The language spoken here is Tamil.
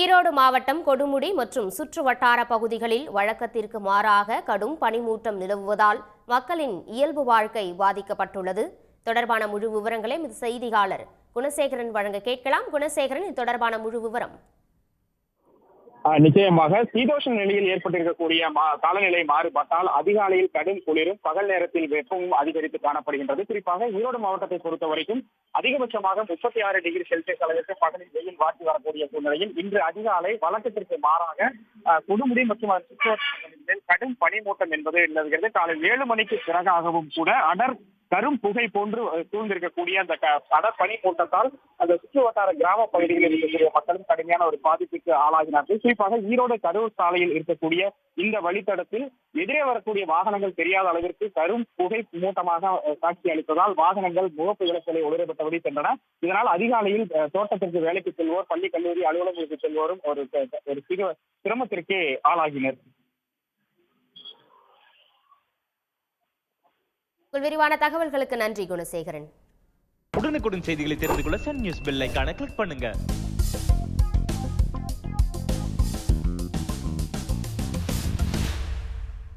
ஈரோடு மாவட்டம் கொடுமுடி மற்றும் சுற்று வட்டார பகுதிகளில் வழக்கத்திற்கு மாறாக கடும் பனிமூட்டம் நிலவுவதால் மக்களின் இயல்பு வாழ்க்கை பாதிக்கப்பட்டுள்ளது. தொடர்பான முழு விவரங்களை இந்த செய்தியாளர் குணசேகரன் வழங்க கேட்கலாம். குணசேகரன் இது தொடர்பான முழு விவரம். நிச்சயமாக சீதோஷ நிலையில் ஏற்பட்டிருக்கக்கூடிய காலநிலை மாறுபட்டால் அதிகாலையில் கடும் குளிரும் பகல் நேரத்தில் வெப்பமும் அதிகரித்து காணப்படுகின்றது. குறிப்பாக ஈரோடு மாவட்டத்தை பொறுத்த வரைக்கும் அதிகபட்சமாக முப்பத்தி ஆறு டிகிரி செல்சியஸ் அளவிற்கு பகலில் வெயில் வாட்டி வரக்கூடிய சூழ்நிலையில் இன்று அதிகாலை வழக்கத்திற்கு மாறாக ஆஹ், கொடுமுடி மற்றும் அதன் கடும் பனிமூட்டம் என்பது நிலவுகிறது. காலை ஏழு மணிக்கு பிறகாகவும் கூட அடர் கரும் புகை போன்று சூழ்ந்திருக்கக்கூடிய அந்த க- அடர் பனி அந்த சுற்று வட்டார கிராம பகுதிகளில் இருக்கக்கூடிய மக்களும் கடுமையான ஒரு பாதிப்புக்கு ஆளாகினார்கள். குறிப்பாக ஈரோடு கரூர் சாலையில் இருக்கக்கூடிய இந்த வழித்தடத்தில் எதிரே வரக்கூடிய வாகனங்கள் தெரியாத அளவிற்கு கரும் புகை மூட்டமாக காட்சி அளித்ததால் வாகனங்கள் முகப்பு விளக்குகளை ஒளிரப்பட்டபடி சென்றன. இதனால் அதிகாலையில் தோட்டத்திற்கு வேலைக்கு செல்வோர் பள்ளி கல்லூரி அலுவலகங்களுக்கு செல்வோரும் ஒரு ஒரு சிறு சிரமத்திற்கு ஆளாகினர். உங்கள் விரிவான தகவல்களுக்கு நன்றி குணசேகரன். உடனுக்குடன் செய்திகளை தெரிந்து கொள்ள சன் நியூஸ் பெல் ஐக்கான கிளிக் பண்ணுங்க.